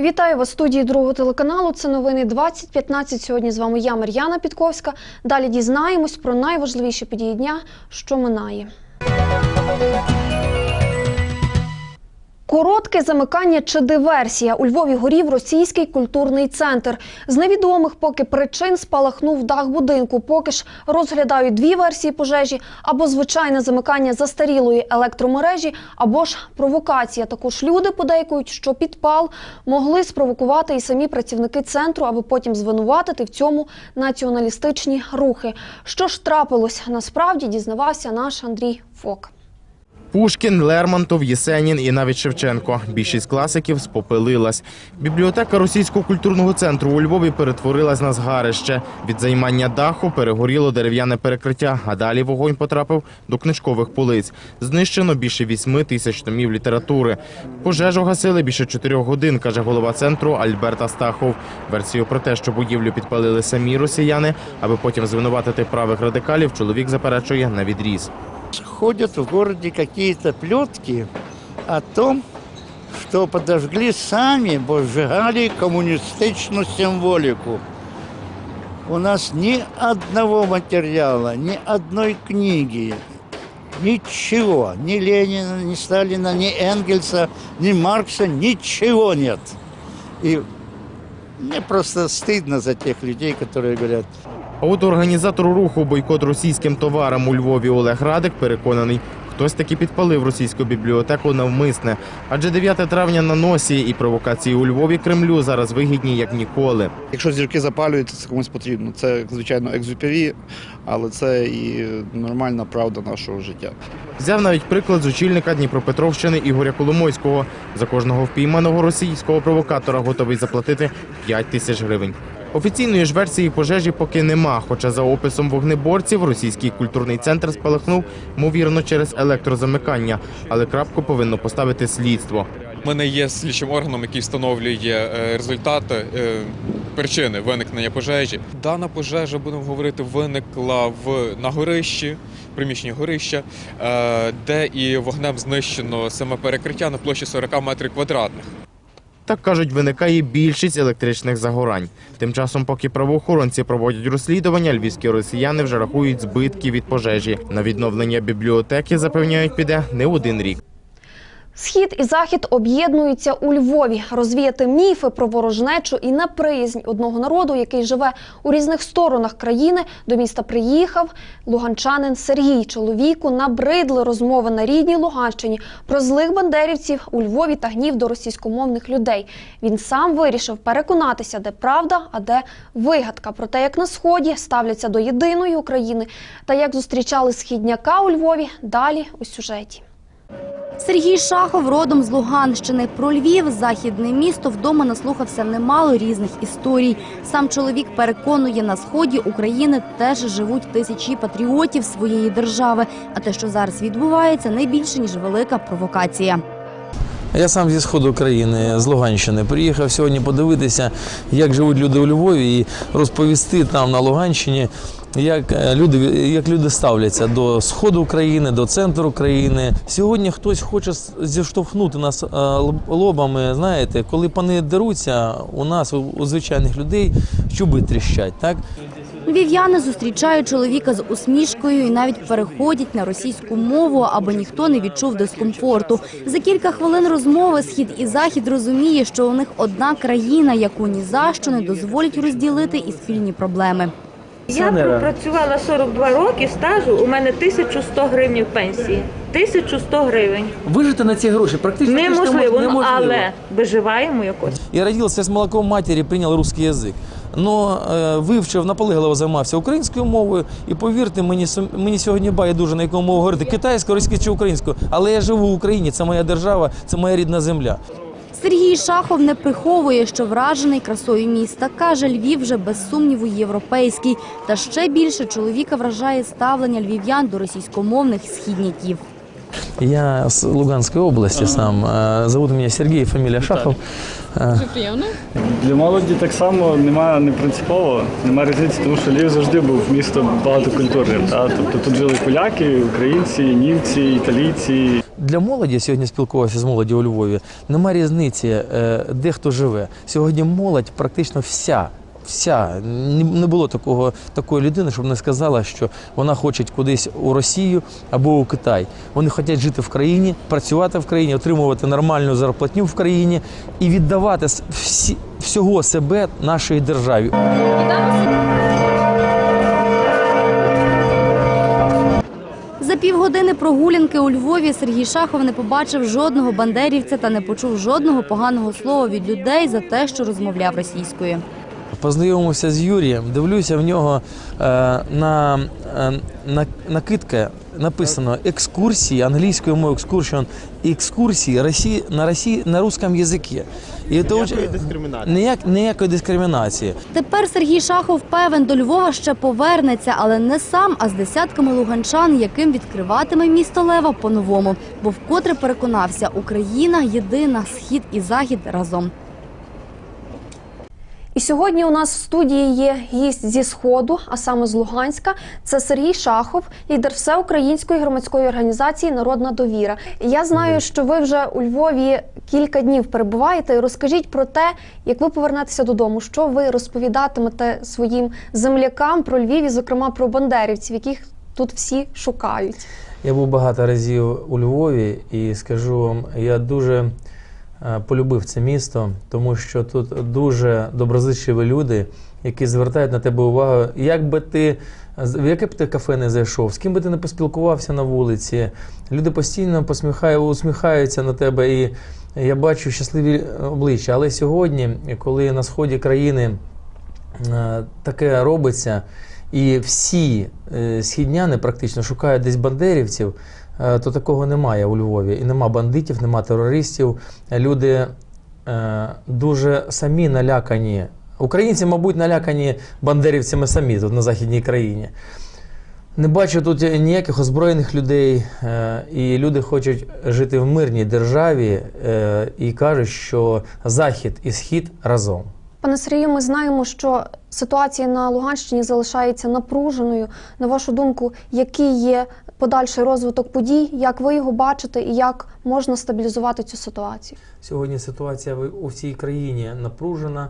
Вітаю вас студії другого телеканалу. Це новини 2015. Сьогодні з вами я, Мар'яна Підковська. Далі дізнаємось про найважливіші події дня, що минає. Коротке замикання чи диверсія. У Львові горів російський культурний центр. З невідомих поки причин спалахнув дах будинку. Поки ж розглядають дві версії пожежі: або звичайне замикання застарілої електромережі, або ж провокація. Також люди подейкують, що підпал могли спровокувати і самі працівники центру, аби потім звинуватити в цьому націоналістичні рухи. Що ж трапилось насправді, дізнавався наш Андрій Фок. Пушкін, Лермонтов, Єсенін і навіть Шевченко. Більшість класиків спопилилась. Бібліотека Російського культурного центру у Львові перетворилась на згарище. Від займання даху перегоріло дерев'яне перекриття, а далі вогонь потрапив до книжкових полиць. Знищено більше вісьми тисяч томів літератури. Пожежу гасили більше чотирьох годин, каже голова центру Альберт Астахов. Версію про те, що будівлю підпалили самі росіяни, аби потім звинуватити правих радикалів, чоловік заперечує на відріз. Ходят в городе какие-то плетки о том, что подожгли сами, бо сжигали коммунистичную символику. У нас ни одного материала, ни одной книги, ничего, ни Ленина, ни Сталина, ни Энгельса, ни Маркса, ничего нет. И мне просто стыдно за тех людей, которые говорят, А от організатор руху бойкот російським товарам у Львові Олег Радик переконаний, хтось таки підпалив російську бібліотеку навмисне. Адже 9 травня на носі і провокації у Львові Кремлю зараз вигідні як ніколи. Якщо зірки запалюються, це комусь потрібно. Це, звичайно, екзюпері, але це і нормальна правда нашого життя. Взяв навіть приклад з очільника Дніпропетровщини Ігоря Коломойського. За кожного впійманого російського провокатора готовий заплатити 5 тисяч гривень. Офіційної ж версії пожежі поки нема, хоча за описом вогнеборців російський культурний центр спалахнув, ймовірно, через електрозамикання, але крапку повинно поставити слідство. Ми не є слідчим органом, який встановлює е, результати е, причини виникнення пожежі. Дана пожежа, будемо говорити, виникла в на горищі, приміщенні горища, е, де і вогнем знищено саме перекриття на площі 40 метрів квадратних. Так кажуть, виникає більшість електричних загорань. Тим часом, поки правоохоронці проводять розслідування, львівські росіяни вже рахують збитки від пожежі. На відновлення бібліотеки запевняють, піде не один рік. Схід і захід об'єднуються у Львові розвіяти міфи про ворожнечу і неприязнь одного народу, який живе у різних сторонах країни. До міста приїхав луганчанин Сергій. Чоловіку набридли розмови на рідній Луганщині про злих бандерівців у Львові та гнів до російськомовних людей. Він сам вирішив переконатися, де правда, а де вигадка. Про те, як на сході ставляться до єдиної України та як зустрічали східняка у Львові. Далі у сюжеті. Сергій Шахов родом з Луганщини. Про Львів, західне місто, вдома наслухався немало різних історій. Сам чоловік переконує, на сході України теж живуть тисячі патріотів своєї держави. А те, що зараз відбувається, не більше ніж велика провокація. Я сам зі сходу країни, з Луганщини, приїхав сьогодні подивитися, як живуть люди у Львові, і розповісти там на Луганщині, як е, люди, як люди ставляться до сходу України, до центру країни. Сьогодні хтось хоче зіштовхнути нас е, лобами. Знаєте, коли пани деруться, у нас, у, звичайних людей, чуби тріщать. Так? Львів'яни зустрічають чоловіка з усмішкою і навіть переходять на російську мову, аби ніхто не відчув дискомфорту. За кілька хвилин розмови схід і захід розуміє, що у них одна країна, яку ні за що не дозволять розділити і спільні проблеми. Я пропрацювала 42 роки стажу, у мене 1100 гривень пенсії. 1100 гривень. Вижити на ці гроші практично Неможливо, ну, але виживаємо якось. Я родился с молоком матери, принял русский язик. Но е, вивчив, наполегливо займався українською мовою. І повірте, мені, мені сьогодні байдуже на яку мову говорити китайською, російською чи українською. Але я живу в Україні, це моя держава, це моя рідна земля. Сергій Шахов не приховує, що вражений красою міста. Каже, Львів вже без сумніву європейський. Та ще більше чоловіка вражає ставлення львів'ян до російськомовних східняків. Я з Луганської області сам. Зовут мене Сергій, фамілія Шахов. Е, Для молоді так само немає не принципово, немає різниці, тому що Львів завжди був місто багатокультурним. Та? Тобто тут жили поляки, українці, німці, італійці. для молоді сьогодні спілкувався з молоді у Львові. Нема різниці, е, де хто живе. Сьогодні молодь практично вся. Вся не було такого такої людини, щоб не сказала, що вона хоче кудись у Росію або у Китай. Вони хочуть жити в країні, працювати в країні, отримувати нормальну зарплатню в країні і віддавати всі, всього себе нашій державі. За півгодини прогулянки у Львові Сергій Шахов не побачив жодного бандерівця та не почув жодного поганого слова від людей за те, що розмовляв російською. Познайомився з Юрієм, дивлюся в нього е, на, е, на накидка написано екскурсії англійською мовою екскурсіон екскурсії Росії на Росії на русском язикі. І це Ніякої дискримінації. Ніяк, ніякої дискримінації. Тепер Сергій Шахов певен до Львова ще повернеться, але не сам, а з десятками луганчан, яким відкриватиме місто Лева по-новому. Бо вкотре переконався, Україна єдина, схід і захід разом. І сьогодні у нас в студії є гість зі сходу, а саме з Луганська. Це Сергій Шахов, лідер всеукраїнської громадської організації Народна довіра. Я знаю, що ви вже у Львові кілька днів перебуваєте. Розкажіть про те, як ви повернетеся додому, що ви розповідатимете своїм землякам про Львів, і, зокрема про бандерівців, яких тут всі шукають. Я був багато разів у Львові і скажу вам, я дуже полюбив це місто, тому що тут дуже доброзичливі люди, які звертають на тебе увагу. Як би ти в яке б ти кафе не зайшов, з ким би ти не поспілкувався на вулиці, люди постійно посміхають, усміхаються на тебе, і я бачу щасливі обличчя. Але сьогодні, коли на сході країни е, таке робиться, і всі е, східняни практично шукають десь бандерівців, е, то такого немає у Львові. І нема бандитів, нема терористів. Люди е, дуже самі налякані. Українці, мабуть, налякані бандерівцями самі тут на західній країні. Не бачу тут ніяких озброєних людей, е, і люди хочуть жити в мирній державі е, і кажуть, що захід і схід разом. Пане Сергію, ми знаємо, що ситуація на Луганщині залишається напруженою. На вашу думку, який є подальший розвиток подій, як ви його бачите, і як можна стабілізувати цю ситуацію? Сьогодні ситуація у всій країні напружена,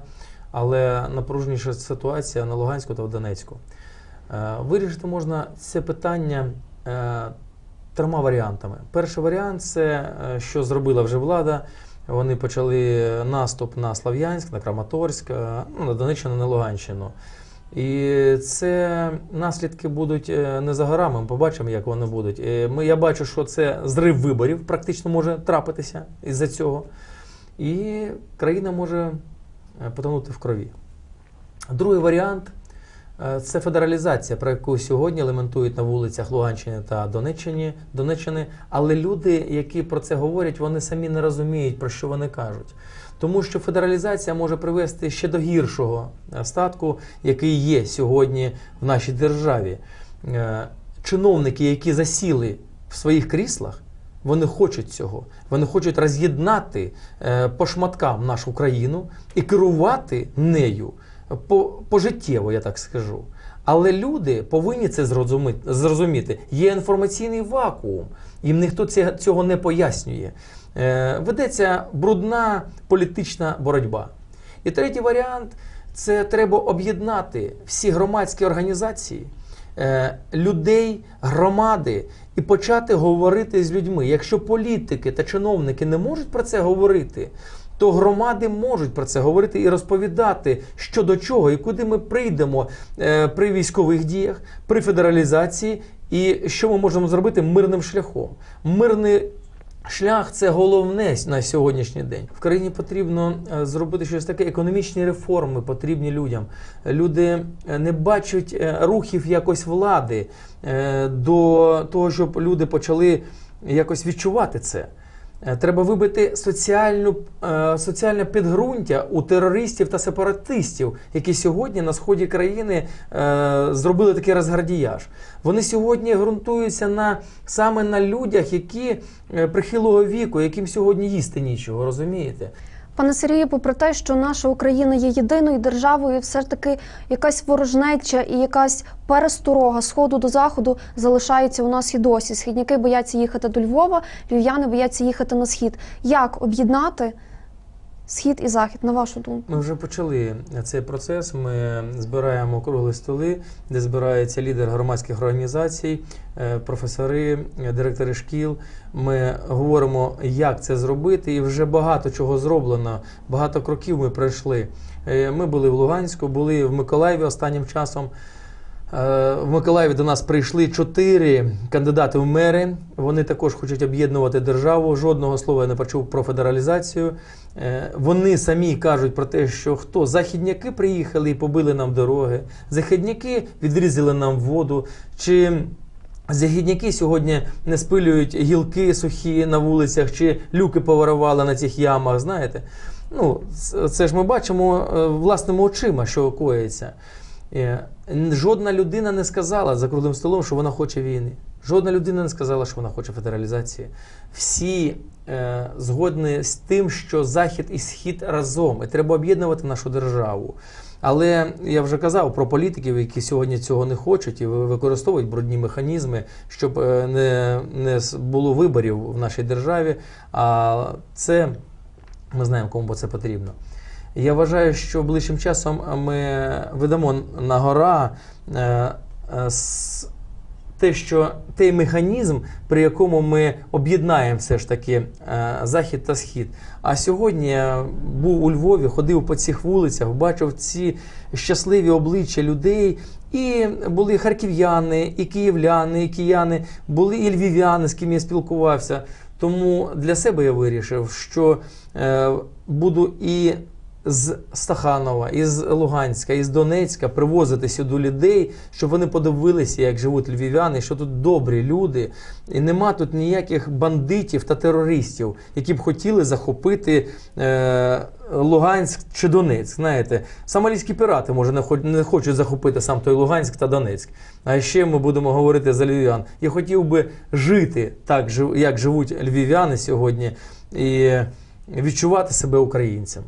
але напруженіша ситуація на Луганську та в Донецьку. Е, Вирішити можна це питання е, трьома варіантами. Перший варіант це е, що зробила вже влада. Вони почали наступ на Слав'янськ, на Краматорськ, е, ну, на Донеччину, на Луганщину. І це наслідки будуть е, не за горами. Ми побачимо, як вони будуть. Е, Ми, я бачу, що це зрив виборів практично може трапитися із-за цього. І країна може потонути в крові. Другий варіант це федералізація, про яку сьогодні лементують на вулицях Луганщини та Донеччини, Донеччини. Але люди, які про це говорять, вони самі не розуміють, про що вони кажуть. Тому що федералізація може привести ще до гіршого е, статку, який є сьогодні в нашій державі. Е, Чиновники, які засіли в своїх кріслах, вони хочуть цього. Вони хочуть роз'єднати е, по шматкам нашу країну і керувати нею пожиттєво, я так скажу. Але люди повинні це зрозуміти. Є інформаційний вакуум, їм ніхто цього не пояснює. Е, ведеться брудна політична боротьба. І третій варіант це треба об'єднати всі громадські організації, е, людей, громади і почати говорити з людьми. Якщо політики та чиновники не можуть про це говорити, то громади можуть про це говорити і розповідати, що до чого і куди ми прийдемо е, при військових діях, при федералізації, і що ми можемо зробити мирним шляхом. Мирний Шлях це головне на сьогоднішній день. В країні потрібно е, зробити щось таке. Економічні реформи потрібні людям. Люди е, не бачать рухів якось влади до того, щоб люди почали якось відчувати це. Е, Треба вибити соціальну, е, соціальне підґрунтя у терористів та сепаратистів, які сьогодні на сході країни е, зробили такий розгардіяж. Вони сьогодні ґрунтуються на саме на людях, які прихилого віку, яким сьогодні їсти нічого, розумієте? Пане Сергію, попри те, що наша Україна є єдиною державою, все ж таки якась ворожнеча і якась пересторога сходу до заходу залишається у нас і досі. Східняки бояться їхати до Львова, львів'яни бояться їхати на схід. Як об'єднати схід і захід, на вашу думку? Ми вже почали цей процес. Ми збираємо круглі столи, де збираються лідери громадських організацій, е, професори, директори шкіл. Ми говоримо, як це зробити, і вже багато чого зроблено. Багато кроків ми пройшли. Е, Ми були в Луганську, були в Миколаєві останнім часом. Е, В Миколаєві до нас прийшли чотири кандидати в мери. Вони також хочуть об'єднувати державу. Жодного слова я не почув про федералізацію. Е, Вони самі кажуть про те, що хто західняки приїхали і побили нам дороги, західняки відрізали нам воду. Чи Західняки сьогодні не спилюють гілки сухі на вулицях, чи люки поворували на цих ямах. Знаєте, ну це- це ж ми бачимо е, власними очима, що коїться. Жодна людина не сказала за круглим столом, що вона хоче війни. Жодна людина не сказала, що вона хоче федералізації. Всі е, згодні з тим, що Захід і Схід разом, і треба об'єднувати нашу державу. Але я вже казав про політиків, які сьогодні цього не хочуть і використовують брудні механізми, щоб е, не, не було виборів в нашій державі. А це ми знаємо, кому це потрібно. Я вважаю, що ближчим часом ми видамо на гора е, е, те, що той механізм, при якому ми об'єднаємо все ж таки е, захід та схід. А сьогодні я був у Львові, ходив по цих вулицях, бачив ці щасливі обличчя людей. І були харків'яни, і київляни, і кияни, були і львів'яни, з ким я спілкувався. Тому для себе я вирішив, що буду і з Стаханова, із Луганська, із Донецька привозити сюди людей, щоб вони подивилися, як живуть львів'яни, що тут добрі люди, і нема тут ніяких бандитів та терористів, які б хотіли захопити е, Луганськ чи Донецьк. Знаєте, сомалійські пірати може не, хоч, не хочуть захопити сам той Луганськ та Донецьк. А ще ми будемо говорити за львів'ян. Я хотів би жити так, як живуть львів'яни сьогодні, і відчувати себе українцем.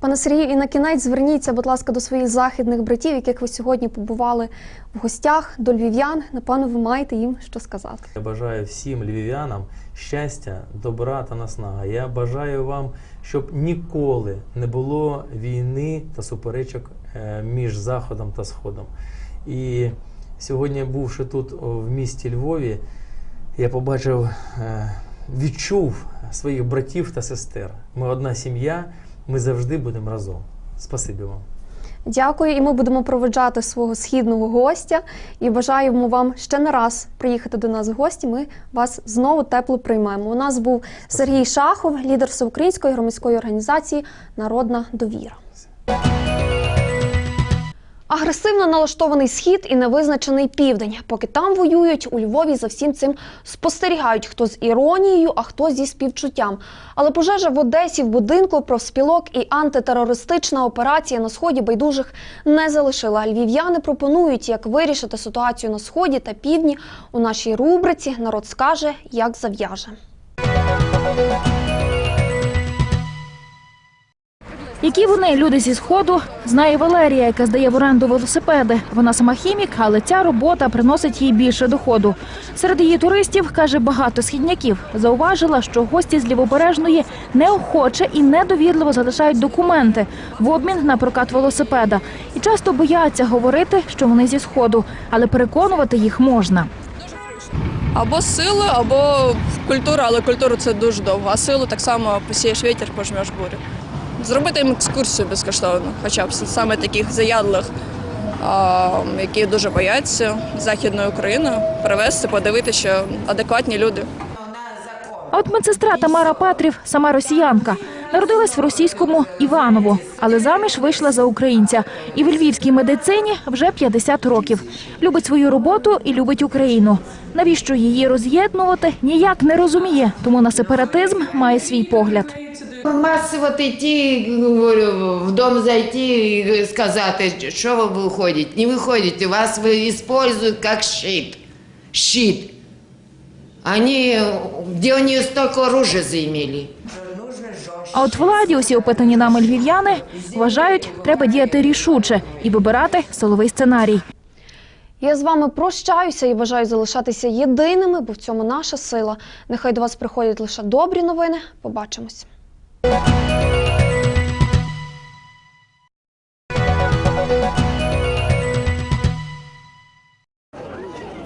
Пане Сергію, і на кінець зверніться, будь ласка, до своїх західних братів, яких ви сьогодні побували в гостях, до львів'ян. Напевно, ви маєте їм що сказати. Я бажаю всім львів'янам щастя, добра та наснаги. Я бажаю вам, щоб ніколи не було війни та суперечок е, між Заходом та Сходом. І сьогодні, бувши тут в місті Львові, я побачив, е, відчув своїх братів та сестер. Ми одна сім'я, ми завжди будемо разом. Спасибі вам. Дякую, і ми будемо проведжати свого східного гостя. І бажаємо вам ще не раз приїхати до нас в гості. Ми вас знову тепло приймаємо. У нас був Сергій Шахов, лідер всеукраїнської громадської організації Народна довіра. Агресивно налаштований схід і невизначений південь. Поки там воюють, у Львові за всім цим спостерігають хто з іронією, а хто зі співчуттям. Але пожежа в Одесі в будинку профспілок і антитерористична операція на сході байдужих не залишила. Львів'яни пропонують, як вирішити ситуацію на сході та півдні у нашій рубриці. Народ скаже, як зав'яже. Які вони люди зі сходу, знає Валерія, яка здає в оренду велосипеди. Вона сама хімік, але ця робота приносить їй більше доходу. Серед її туристів каже багато східняків. Зауважила, що гості з лівобережної неохоче і недовірливо залишають документи в обмін на прокат велосипеда і часто бояться говорити, що вони зі сходу, але переконувати їх можна. Або сили, або культура, але культуру це дуже довго. А силу так само посієш вітер, пожмеш бурю. Зробити їм екскурсію безкоштовно, хоча б саме таких заядлих, які дуже бояться Західної України, привезти, подивитися, що адекватні люди. А от медсестра Тамара Патрів сама росіянка. Народилась в російському Іваново, але заміж вийшла за українця. І в львівській медицині вже 50 років. Любить свою роботу і любить Україну. Навіщо її роз'єднувати, ніяк не розуміє, тому на сепаратизм має свій погляд. Масово йти, говорю, в дом зайти і сказати, що ви виходите. Не виходите, вас використовують як щит. Щит. Они, где они столько оружия заимели? А от владі усі опитані нами львів'яни вважають, треба діяти рішуче і вибирати силовий сценарій. Я з вами прощаюся і бажаю залишатися єдиними, бо в цьому наша сила. Нехай до вас приходять лише добрі новини. Побачимось.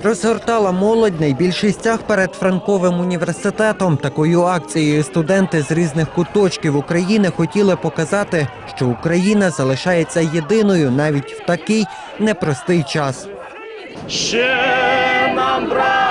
Розгортала молодь найбільший стяг перед Франковим університетом. Такою акцією студенти з різних куточків України хотіли показати, що Україна залишається єдиною навіть в такий непростий час. Ще нам, браття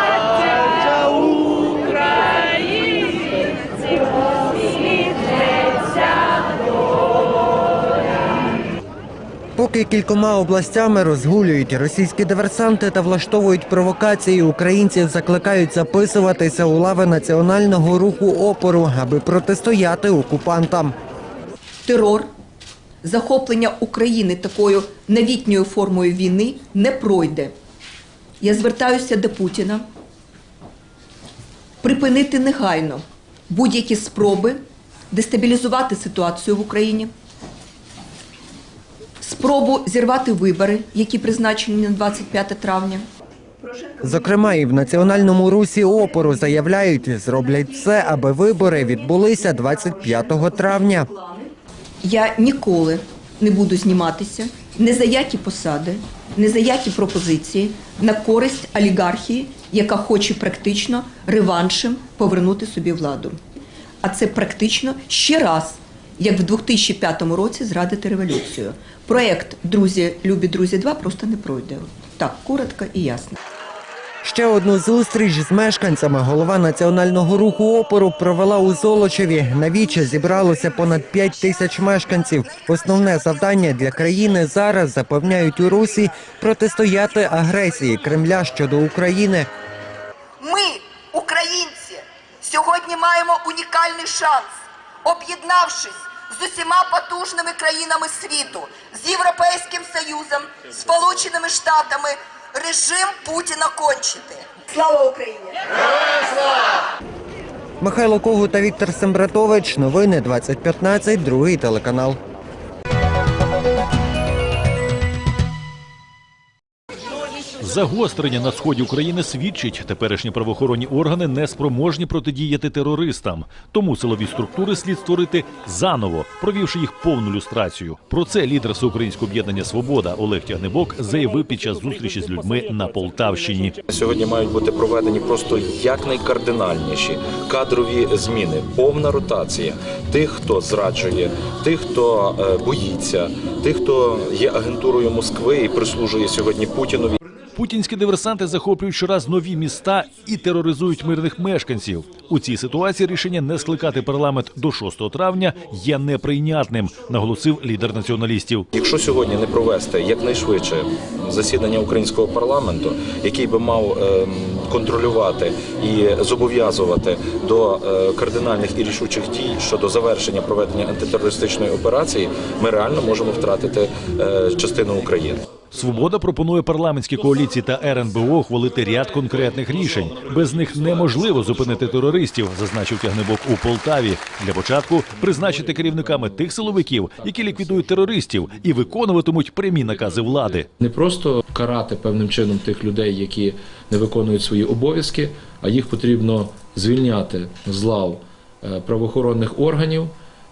Поки кількома областями розгулюють російські диверсанти та влаштовують провокації, українців закликають записуватися у лави національного руху опору, аби протистояти окупантам. терор, захоплення України такою новітньою формою війни не пройде. Я звертаюся до Путіна припинити негайно будь-які спроби дестабілізувати ситуацію в Україні, спробу зірвати вибори, які призначені на 25 травня. Зокрема, і в національному русі опору заявляють, зроблять все, аби вибори відбулися 25 травня. Я ніколи не буду зніматися ні за які посади, ні за які пропозиції на користь олігархії, яка хоче практично реваншем повернути собі владу. А це практично ще раз, як в 2005 році зрадити революцію. Проект Друзі, любі друзі 2 просто не пройде. Так, коротко і ясно. Ще одну зустріч з мешканцями голова національного руху опору провела у Золочеві. На віче зібралося понад 5 тисяч мешканців. Основне завдання для країни зараз запевняють у Русі протистояти агресії Кремля щодо України. Ми, українці, сьогодні маємо унікальний шанс, об'єднавшись з усіма потужними країнами світу, з Європейським Союзом, Сполученими Штатами, режим Путіна кончити. Слава Україні! Михайло Кого та Віктор Сембратович. Новини 2015, другий телеканал. Загострення на сході України свідчить, теперішні правоохоронні органи не спроможні протидіяти терористам. Тому силові структури слід створити заново, провівши їх повну люстрацію. Про це лідер Всеукраїнського об'єднання Свобода Олег Тягнебок заявив під час зустрічі з людьми на Полтавщині. Сьогодні мають бути проведені просто якнайкардинальніші кадрові зміни, повна ротація тих, хто зраджує, тих, хто е, боїться, тих, хто є агентурою Москви і прислужує сьогодні Путінові. Путінські диверсанти захоплюють щораз нові міста і тероризують мирних мешканців. У цій ситуації рішення не скликати парламент до 6 травня є неприйнятним, наголосив лідер націоналістів. Якщо сьогодні не провести якнайшвидше засідання українського парламенту, який би мав ем, контролювати і зобов'язувати до е, кардинальних і рішучих дій щодо завершення проведення антитерористичної операції, ми реально можемо втратити е, частину України. Свобода пропонує парламентській коаліції та РНБО ухвалити ряд конкретних рішень. Без них неможливо зупинити терористів, зазначив тягнебок у Полтаві. Для початку призначити керівниками тих силовиків, які ліквідують терористів і виконуватимуть прямі накази влади. Не просто карати певним чином тих людей, які не виконують свої обов'язки, а їх потрібно звільняти з лав е, правоохоронних органів,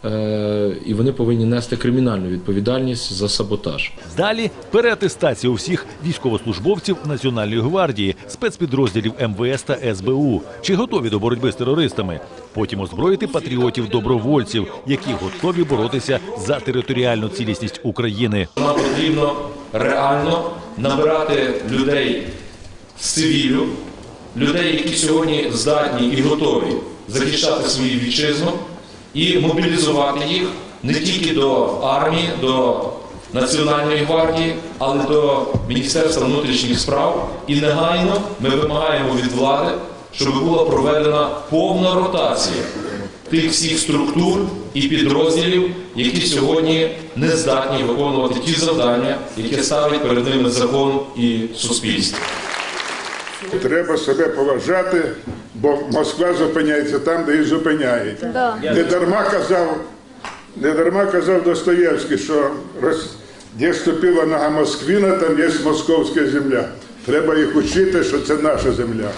е, і вони повинні нести кримінальну відповідальність за саботаж. Далі переатестація у всіх військовослужбовців Національної гвардії, спецпідрозділів МВС та СБУ, чи готові до боротьби з терористами. Потім озброїти патріотів-добровольців, які готові боротися за територіальну цілісність України. Нам потрібно реально набирати людей з цивілю, людей, які сьогодні здатні і готові захищати свою вітчизну, і мобілізувати їх не тільки до армії, до Національної гвардії, але до Міністерства внутрішніх справ. І негайно ми вимагаємо від влади, щоб була проведена повна ротація тих всіх структур і підрозділів, які сьогодні не здатні виконувати ті завдання, які ставить перед ними закон і суспільство. Треба себе поважати, Бо Москва зупиняється там, де її зупиняють. Не дарма казав, не дарма казав Достоєвський, що роз- де ступила нога Москвіна, там є московська земля. Треба їх учити, що це наша земля.